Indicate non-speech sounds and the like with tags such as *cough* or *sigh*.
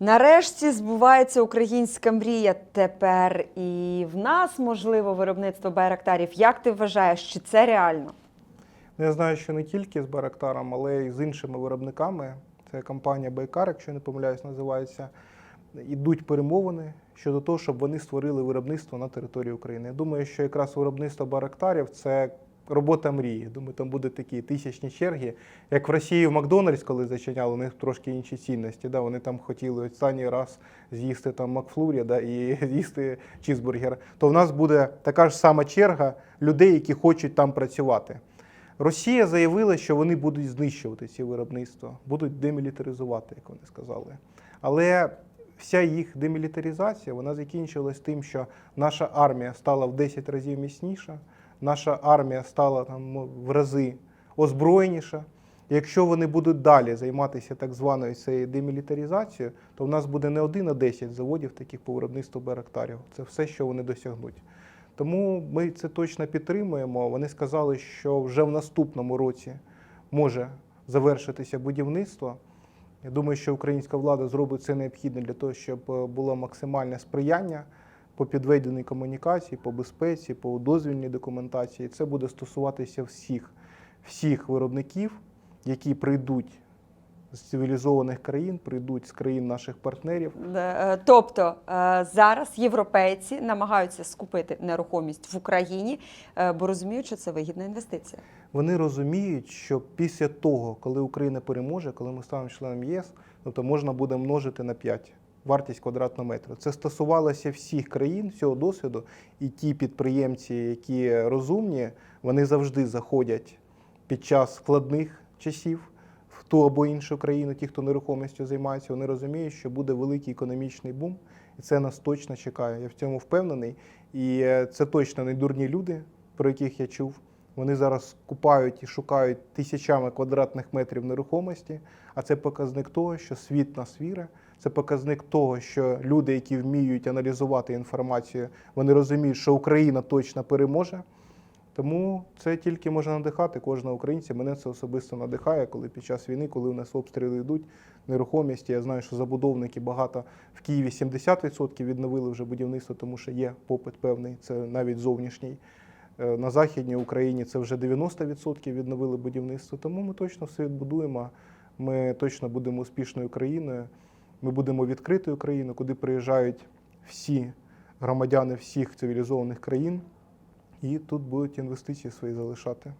Нарешті збувається українська мрія. Тепер і в нас можливо виробництво байрактарів. Як ти вважаєш, чи це реально? Ну, Я знаю, що не тільки з Байрактаром, але й з іншими виробниками. Це компанія Байкар, якщо не помиляюсь, називається. Ідуть перемовини щодо того, щоб вони створили виробництво на території України. Я думаю, що якраз виробництво Байрактарів це робота мрії. Думаю, там будуть такі тисячні черги. Як в Росії в Макдональдс, коли зачиняли, у них трошки інші цінності. Да? Вони там хотіли останній раз з'їсти там Макфлурі да? і *laughs* з'їсти чізбургер. То в нас буде така ж сама черга людей, які хочуть там працювати. Росія заявила, що вони будуть знищувати ці виробництва, будуть демілітаризувати, як вони сказали. Але вся їх демілітаризація вона закінчилась тим, що наша армія стала в 10 разів міцніша, наша армія стала там ну, в рази озброєніша. Якщо вони будуть далі займатися так званою цією демілітаризацією, то в нас буде не один, а 10 заводів таких по виробництву барактарів. Це все, що вони досягнуть. Тому ми це точно підтримуємо. Вони сказали, що вже в наступному році може завершитися будівництво. Я думаю, що українська влада зробить це необхідне для того, щоб е, було максимальне сприяння по підведеній комунікації, по безпеці, по дозвільній документації. Це буде стосуватися всіх, всіх виробників, які прийдуть з цивілізованих країн, прийдуть з країн наших партнерів. Е, Тобто е, зараз європейці намагаються скупити нерухомість в Україні, е, бо розуміють, що це вигідна інвестиція. Вони розуміють, що після того, коли Україна переможе, коли ми станемо членом ЄС, тобто можна буде множити на 5 вартість квадратного метру. Це стосувалося всіх країн, всього досвіду, і ті підприємці, які розумні, вони завжди заходять під час складних часів в ту або іншу країну, ті, хто нерухомістю займається, вони розуміють, що буде великий економічний бум, і це нас точно чекає. Я в цьому впевнений. І е, це точно не дурні люди, про яких я чув. Вони зараз купають і шукають тисячами квадратних метрів нерухомості, а це показник того, що світ нас вірить. Це показник того, що люди, які вміють аналізувати інформацію, вони розуміють, що Україна точно переможе. Тому це тільки може надихати кожного українця. Мене це особисто надихає, коли під час війни, коли у нас обстріли йдуть, нерухомість. Я знаю, що забудовники багато в Києві 70% відновили вже будівництво, тому що є попит певний, це навіть зовнішній. Е, На Західній Україні це вже 90% відновили будівництво. Тому ми точно все відбудуємо. Ми точно будемо успішною країною. Ми будемо відкритою країною, куди приїжджають всі громадяни всіх цивілізованих країн, і тут будуть інвестиції свої залишати.